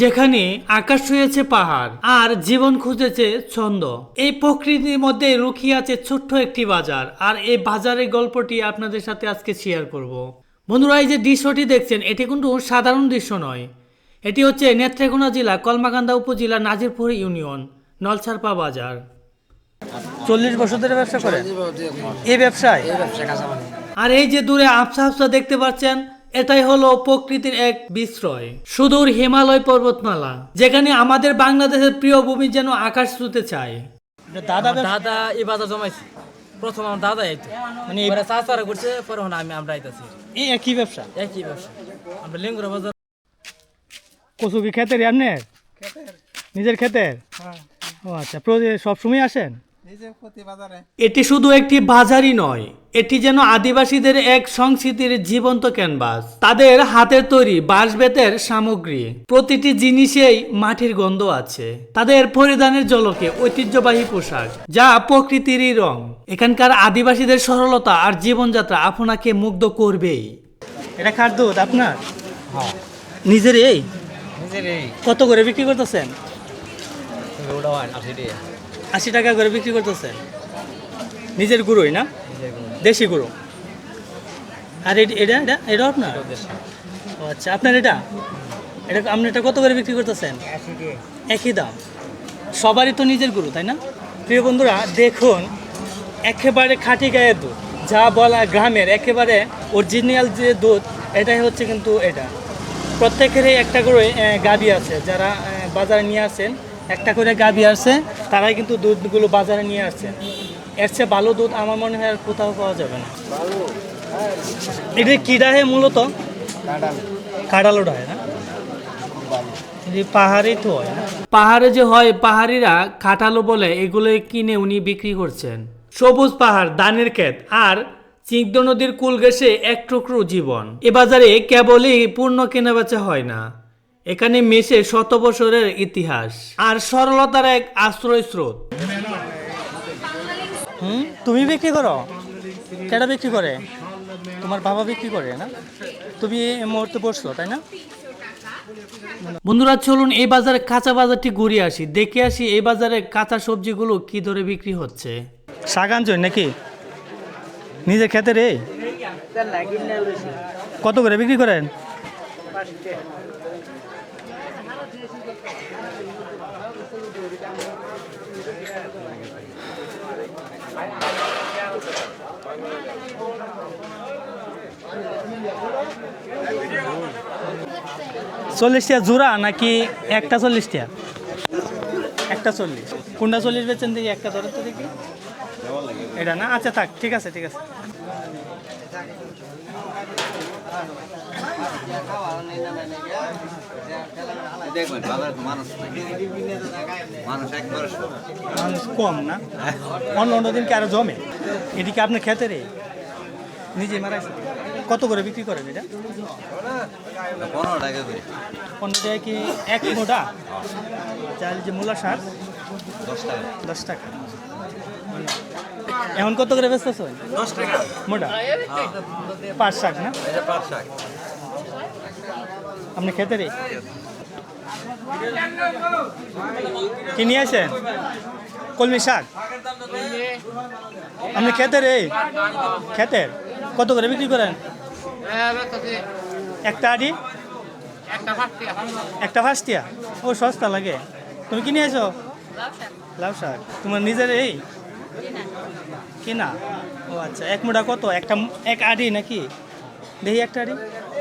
যেখানে আকাশ ছুঁয়েছে পাহাড় আর জীবন খুঁজেছে ছন্দ। এই প্রকৃতির মধ্যে রুখিয়ে আছে ছোট্ট একটি বাজার। আর এই বাজারের গল্পটি আপনাদের সাথে আজকে শেয়ার করব। বন্ধুরা এই যে দৃশ্যটি দেখছেন এটি কিন্তু সাধারণ দৃশ্য নয়। এটি হচ্ছে নেত্রকোনা জেলা কলমাকান্দা উপজেলা নাজিরপুর ইউনিয়ন নলছারপা বাজার। চল্লিশ বছর ধরে ব্যবসা করেন? এই ব্যবসায়? আর এই যে দূরে আফসা আফসা দেখতে পাচ্ছেন এটাই হলো প্রকৃতির এক বিস্ময়। সুদূর হিমালয় পর্বতমালা যেখানে আমাদের বাংলাদেশের প্রিয় ভূমি যেন আকাশ ছুতে চায়। দাদা দাদা এই বাজার জমাইছে। প্রথম আমার দাদা আইতো মানে মানে চাচারা করছে পরে হন আমি আমরা আইতাছি। এই একই ব্যবসা? একই ব্যবসা। আমরা লিঙ্গুরা বাজার কচু কি খেতের আপনার নিজের খেতের? ও আচ্ছা সবসময় আসেন? এটি শুধু একটি বাজারই নয় এটি যেন আদিবাসীদের এক সংস্কৃতির জীবন্ত ক্যানভাস। তাদের হাতের তৈরি বাঁশ বেতের সামগ্রী প্রতিটি জিনিসেই মাটির গন্ধ আছে। তাদের পরিধানের জলকে ঐতিহ্যবাহী পোশাক যা প্রকৃতিরই রং। এখানকার আদিবাসীদের সরলতা আর জীবনযাত্রা আপনাকে মুগ্ধ করবেই। এটা খার দুধ আপনার? নিজের এই কত করে বিক্রি করতেছেন? হয় আশি টাকা করে বিক্রি করতেছেন নিজের গুঁড়োই না? দেশি গুঁড়ো। আর এট- এটা এটা এটা আপনার? ও আচ্ছা আপনার এটা? এটা আপনি এটা কত করে বিক্রি করতেছেন? একই দাম। সবারই তো নিজের গুরু তাই না? প্রিয় বন্ধুরা দেখুন একেবারে খাঁটি গায়ের দুধ। যা বলা গ্রামের একেবারে অরিজিনাল যে দুধ এটাই হচ্ছে কিন্তু এটা। প্রত্যেকেরই একটা করে গাভী আছে। যারা বাজারে নিয়ে আসেন একটা করে গাভী আছে তারাই কিন্তু দুধগুলো বাজারে নিয়ে আসছে। এর চেয়ে ভালো দুধ আমার মনে হয় আর কোথাও পাওয়া যাবে না। এটা কি ডাহে মূলত? কাঁডালো ডাহে না? পাহাড়ে তো হয় না। পাহাড়ে যে হয় পাহাড়িরা কাটালো বলে এগুলো কিনে উনি বিক্রি করছেন। সবুজ পাহাড় দানের ক্ষেত আর চিংদ নদীর কুল ঘেসে এক টুকরো জীবন। এ বাজারে কেবলই পূর্ণ কেনাবেচা হয় না। এখানে মেশে শত বছরের ইতিহাস আর সরলতার এক আশ্রয় স্রোত। হুম? তুমি বিক্রি করো? কেটা বিক্রি করে? তোমার বাবা বিক্রি করে না? তুমি এই মুহূর্তে বসছো তাই না? বন্ধুরা চলুন এই বাজারে কাঁচা বাজারটি ঘুরে আসি। দেখে আসি এই বাজারে কাঁচা সবজিগুলো কি দরে বিক্রি হচ্ছে। শাক আনছেন নাকি? নিজে খেতে রে কত করে বিক্রি করেন? চল্লিশ টাকা জোড়া নাকি একটা চল্লিশ টাকা একটা চল্লিশ। কোনটা চল্লিশ বেচেন দেখি, একটা ধরেন তো দেখি। এটা না? আচ্ছা থাক, ঠিক আছে ঠিক আছে। দেখবেন বাজারে তো মানুষ মানুষ একবারে মানুষ কম না? অন্য অন্য দিনকে আরও জমে? এদিকে আপনার খেতে রে? নিজে মারাইছে কত করে বিক্রি করেন এটা? পনেরো টাকা করে। পনেরো টাকা কি এক মোটা চাল যে মূলা শাক দশ টাকা। দশ টাকা। এখন কত করে ব্যস্ত দশ টাকা। মোটা? পাঁচ শাক না? পাঁচ শাক। আপনি খেতে রে? কি নিয়ে আসেন? কলমি শাক? আপনি খেতে রে? খেতে? কত করে বিক্রি করেন? একটা আডি? একটা ফাস্টিয়া ও সস্তা লাগে। তুমি কি নিয়ে আসো? লাউ শাক। তোমার নিজের এই? কিনা? ও আচ্ছা এক মোটা কত? একটা এক আডি নাকি? দেখি একটা আডি।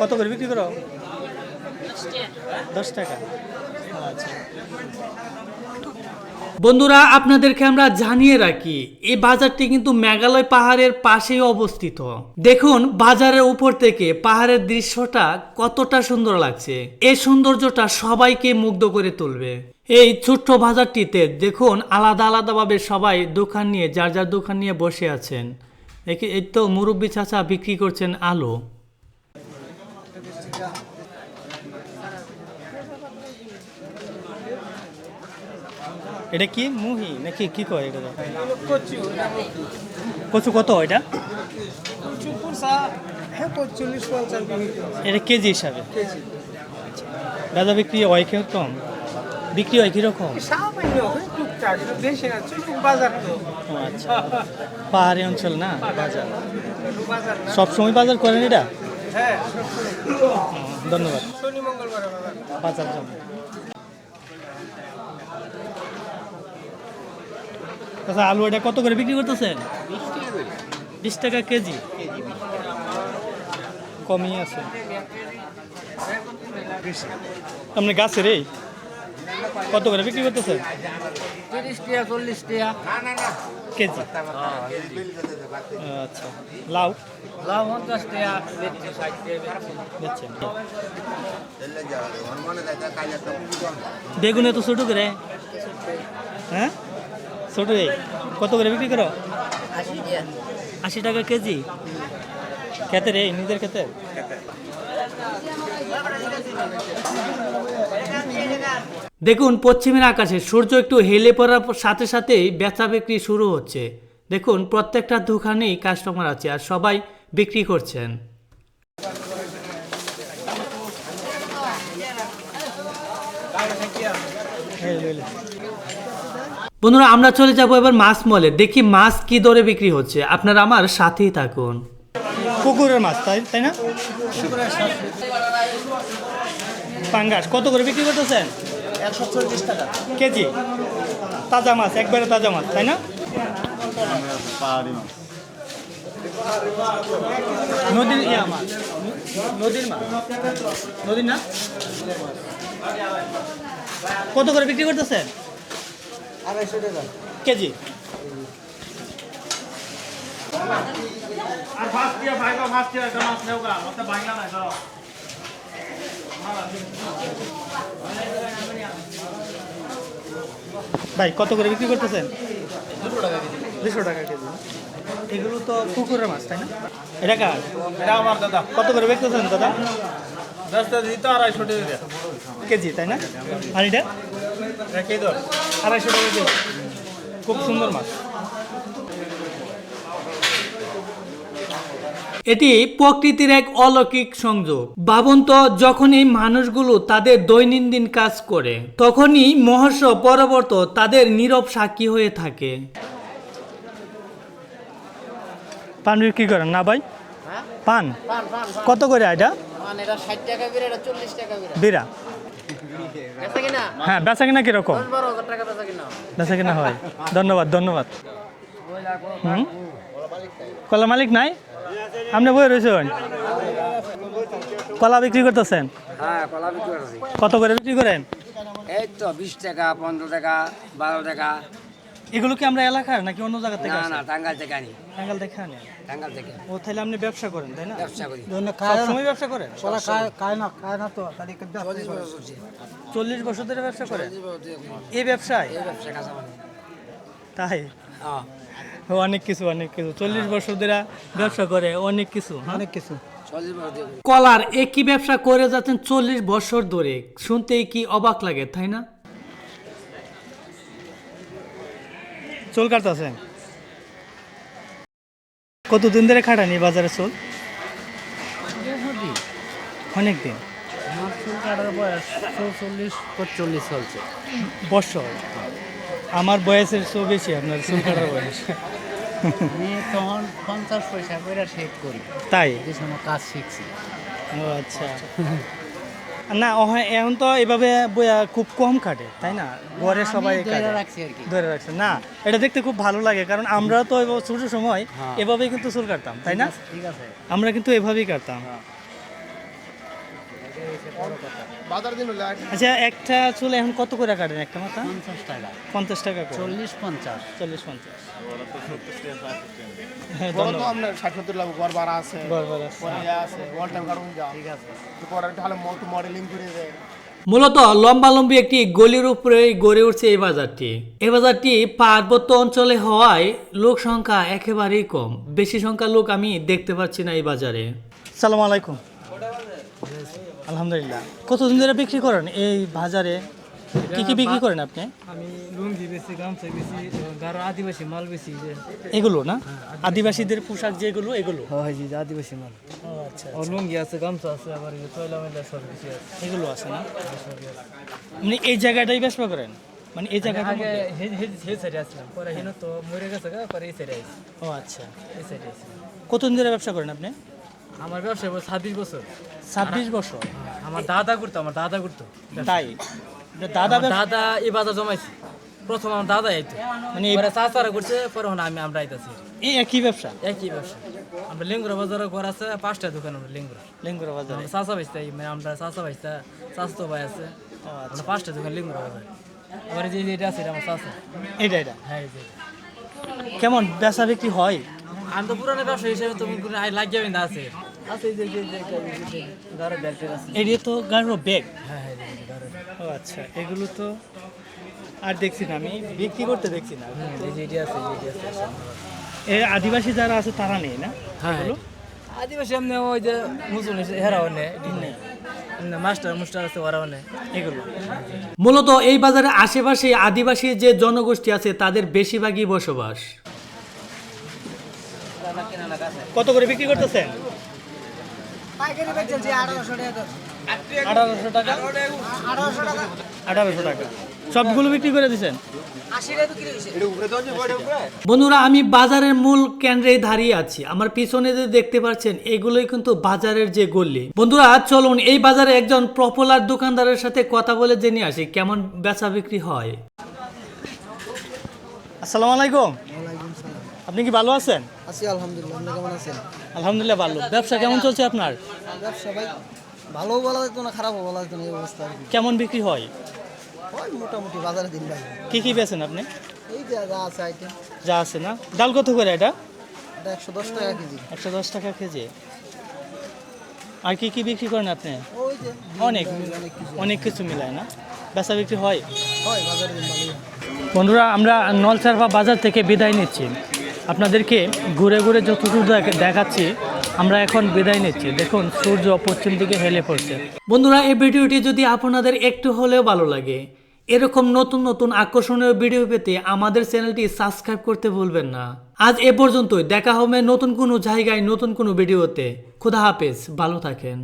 কত করে বিক্রি করো? দশ টাকা। আচ্ছা। বন্ধুরা, আপনাদেরকে আমরা জানিয়ে রাখি, এই বাজারটি কিন্তু মেঘালয় পাহাড়ের পাশেই অবস্থিত। দেখুন, বাজারের উপর থেকে পাহাড়ের দৃশ্যটা কতটা সুন্দর লাগছে। এই সৌন্দর্যটা সবাইকে মুগ্ধ করে তুলবে। এই ছোট্ট বাজারটিতে দেখুন আলাদা আলাদাভাবে সবাই দোকান নিয়ে যার যার দোকান নিয়ে বসে আছেন। এই তো মুরব্বী চাচা বিক্রি করছেন আলু। এটা কি? মুহি? নাকি কি কয় এটা? কচু কত এটা? এটা কেজি হিসাবে। গাঁজা বিক্রি হয় কীরকম বিক্রি হয় কীরকম? সামান্য টুকটাক বেশি না বাজার তো। আচ্ছা পাহাড়ি অঞ্চল না বাজার। সবসময় বাজার করেন এটা? হ্যাঁ ধন্যবাদ। শনি মঙ্গলবার বাজার। বাজার জন্য আচ্ছা আলু এটা কত করে বিক্রি করতেছেন? বিশ টাকা কেজি। কমই আছে। আপনি গাছের এই? কত করে বিক্রি করতেছেন তিরিশ চল্লিশ টাকা কেজি? আচ্ছা। লাউ? লাভ পঞ্চাশ টাকা বেচছে ষাট টাকা বেচছে। বেচছেন বেগুন এত ছোট করে। হ্যাঁ? ছোট এই। কত করে বিক্রি করো? আশি টাকা কেজি। খেতে রে নিজের খেতে। দেখুন, পশ্চিমের আকাশে সূর্য একটু হেলে পড়ার সাথে সাথেই বেচা বিক্রি শুরু হচ্ছে। দেখুন, প্রত্যেকটা দোকানেই কাস্টমার আছে আর সবাই বিক্রি করছেন। বন্ধুরা, আমরা চলে যাব এবার মাছ মলে। দেখি মাছ কি দরে বিক্রি হচ্ছে। আপনারা আমার সাথেই থাকুন। পুকুরের মাছ, তাই তাই না? পাঙ্গাস, কত করে বিক্রি করতেছেন? কেজি? তাজা মাছ একবারে তাজা মাছ তাই না? নদীর ইয়া মাছ। নদীর মাছ। নদীর না? কত করে বিক্রি করতেছেন? আড়াইশো টাকা। কেজি? ভাই কত করে বিক্রি করতেছেন? দুশো টাকা কেজি। এগুলো তো পুকুরের মাছ তাই না? এটা কার? এটা আমার দাদা। কত করে বেচতেছেন দাদা? দশটা তো আড়াইশো টাকা কেজি তাই না? আর এটা? আড়াইশো টাকা কেজি। খুব সুন্দর মাছ। এটি প্রকৃতির এক অলৌকিক সংযোগ। ভাবুন তো যখন এই মানুষগুলো তাদের দৈনন্দিন কাজ করে তখনই মহর্ষ পরবর্ত তাদের নীরব সাক্ষী হয়ে থাকে। পান বিক্রি করেন না ভাই? পান? কত করে এটা? এটা ষাট টাকা বেড়ে এটা চল্লিশ টাকা বেড়ে বিরা? হ্যাঁ বেচা কিনা কীরকম? বেচা কিনা। হয়। ধন্যবাদ ধন্যবাদ। হুম? কলা মালিক নাই? আপনি বই রয়েছেন? কলা বিক্রি করতেছেন? হ্যাঁ কলা বিক্রি করছি কত করে বিক্রি করেন? এই তো বিশ টাকা পনেরো টাকা বারো টাকা। এগুলো কি আমরা এলাকার নাকি অন্য জায়গা থেকে না? না টাঙ্গাল থেকে আনি। টাঙ্গাল দেখে আনেন? টাঙ্গাল থেকে। ও তাহলে আপনি ব্যবসা করেন তাই না? ব্যবসা করি। সবসময় ব্যবসা করেন? খায় খায় না খায় না তো তাদেরকে চল্লিশ বছর চলছে চল্লিশ বছর ধরে ব্যবসা করেন। এই ব্যবসায়? এই ব্যবসা কাঁচা তাই? হ্যাঁ। অনেক কিছু অনেক কিছু। চল্লিশ বছর ধরে ব্যবসা করে অনেক কিছু অনেক কিছু। চল্লিশ বছর ধরে। করি। কলার একই ব্যবসা করে যাচ্ছেন চল্লিশ বছর ধরে? শুনতেই কি অবাক লাগে তাই না? চুল কাটতেছেন? কতদিন ধরে খাটানি বাজারে চুল? অনেক দিন। আমার চুল কাটার বয়স চৌচল্লিশ পঁচল্লিশ চলছে বছর? আমার বয়সের চেয়েও বেশি আপনার চুল কাটার বয়স। আমি তখন পঞ্চাশ পয়সা করে শেভ করি। তাই? যে সময় কাজ শিখছি। ও আচ্ছা। না হ্যাঁ, এখন তো এভাবে বইয়া খুব কম কাটে তাই না? ঘরে সবাই ধরে। রাখছি আর কি। ধরে রাখছে। না এটা দেখতে খুব ভালো লাগে কারণ আমরা তো ছোট সময় এভাবেই কিন্তু চুল কাটতাম তাই না? ঠিক আছে আমরা কিন্তু এভাবেই কাটতাম। বাজার দিন আচ্ছা একটা চুল এখন কত করে কাটেন একটা মাথা? পঞ্চাশ টাকা। পঞ্চাশ টাকা চল্লিশ পঞ্চাশ। চল্লিশ পঞ্চাশ। হ্যাঁ মূলত লম্বালম্বি একটি গলির উপরে গড়ে উঠছে এই বাজারটি। এই বাজারটি পার্বত্য অঞ্চলে হওয়ায় লোক সংখ্যা একেবারেই কম। বেশি সংখ্যা লোক আমি দেখতে পাচ্ছি না এই বাজারে। সালাম আলাইকুম। আলহামদুলিল্লাহ। কতদিন ধরে বিক্রি করেন এই বাজারে? কি কি বিক্রি করেন আপনি? আমি লুঙ্গি বেশি গামছা বেশি গারো আদিবাসী মাল বেশি যে। এগুলো না? আদিবাসীদের পোশাক যেগুলো এগুলো? হয় জি আদিবাসী মাল। ও আচ্ছা ও লুঙ্গি আছে গামছা আছে আবার এই তৈলা মেলা সব কিছু আছে। এগুলো আছে না? মানে এই জায়গাটাই ব্যবসা করেন? মানে এই জায়গাটা আগে হে হে হে সাইডে আসলাম পরে হেন তো মরে গেছে গা পরে এই সাইডে আইছি। ও আচ্ছা। এই সাইডে কতদিন ধরে ব্যবসা করেন আপনি? আমার ব্যবসা বয়স ছাব্বিশ বছর। ছাব্বিশ বছর? আমার দাদা করতো আমার দাদা করতো তাই? দাদা দাদা এই বাজার জমাইছে। প্রথম আমার দাদা আইতো। মানে এবারে চাচারা করছে পরে হন আমি আমরা আইতাছি। এই একই ব্যবসা? একই ব্যবসা। আমরা লেঙ্গুরা বাজারে ঘর আছে পাঁচটা দোকান আমরা লেঙ্গুরা। লেঙ্গুরা বাজারে? চাচা বাইস্তা মানে আমরা চাচা বাইস্তা চাচতো ভাই আছে। আচ্ছা। আমরা পাঁচটা দোকান লেঙ্গুরা বাজারে। আবার যে এটা আছে এটা আমার চাচা এটা এটা? হ্যাঁ এই যে কেমন? বেচা বিক্রি হয়? আমি তো পুরানো ব্যবসা হিসেবে তুমি আই লাগিয়ে না আছে। আছে এই যে যে যে যে গাড়ো বেল্টের আছে। এটি তো গাড়ো ব্যাগ হ্যাঁ হ্যাঁ ও আচ্ছা এগুলো তো আর দেখছি না আমি বিক্রি করতে দেখছি না। এই যে আছে এই আছে এ আদিবাসী যারা আছে তারা নেই না? হ্যাঁ এগুলো আদিবাসী এমনি ওই যে মুসলিম হেরাও নেই। মাস্টার মুস্টার আছে ওরাও নেই এগুলো। মূলত এই বাজারের আশেপাশে আদিবাসী যে জনগোষ্ঠী আছে তাদের বেশিরভাগই বসবাস। কত করে বিক্রি করতেছেন? আঠারোশো টাকা আঠারোশো টাকা? সবগুলো বিক্রি করে দিচ্ছেন বন্ধুরা আমি বাজারের মূল কেন্দ্রে দাঁড়িয়ে আছি। আমার পিছনে যে দেখতে পাচ্ছেন এগুলোই কিন্তু বাজারের যে গল্লি বন্ধুরা চলুন এই বাজারে একজন পপুলার দোকানদারের সাথে কথা বলে জেনে আসি কেমন বেচা বিক্রি হয়। আসসালামু আলাইকুম। আপনি কি ভালো আছেন? আছি আলহামদুলিল্লাহ আপনি কেমন আছেন? আলহামদুলিল্লাহ ভালো। ব্যবসা কেমন চলছে আপনার? ব্যবসা ভাই ভালোও বলা যেত না খারাপও বলা যেত না এই অবস্থা আর কি। কেমন বিক্রি হয়? ওই মোটামুটি বাজারে দিন ভাই। কি কি বেছেন আপনি? এই যে যা আছে আইটেম যা আছে না? ডাল কত করে এটা? এটা একশো দশ টাকা কেজি। একশো দশ টাকা কেজি। আর কি কি বিক্রি করেন আপনি? ওই যে অনেক অনেক কিছু। অনেক কিছু মিলায় না? বেচা বিক্রি হয়? হয় বাজারে দিন হয়। বন্ধুরা আমরা নলচারবা বাজার থেকে বিদায় নিচ্ছি। আপনাদেরকে ঘুরে ঘুরে যতটুকু দেখাচ্ছি, আমরা এখন বিদায় নিচ্ছি। দেখুন, সূর্য পশ্চিম দিকে হেলে পড়ছে। বন্ধুরা, এই ভিডিওটি যদি আপনাদের একটু হলেও ভালো লাগে, এরকম নতুন নতুন আকর্ষণীয় ভিডিও পেতে আমাদের চ্যানেলটি সাবস্ক্রাইব করতে ভুলবেন না। আজ এ পর্যন্তই। দেখা হবে নতুন কোনো জায়গায়, নতুন কোনো ভিডিওতে। খুদা হাফেজ। ভালো থাকেন।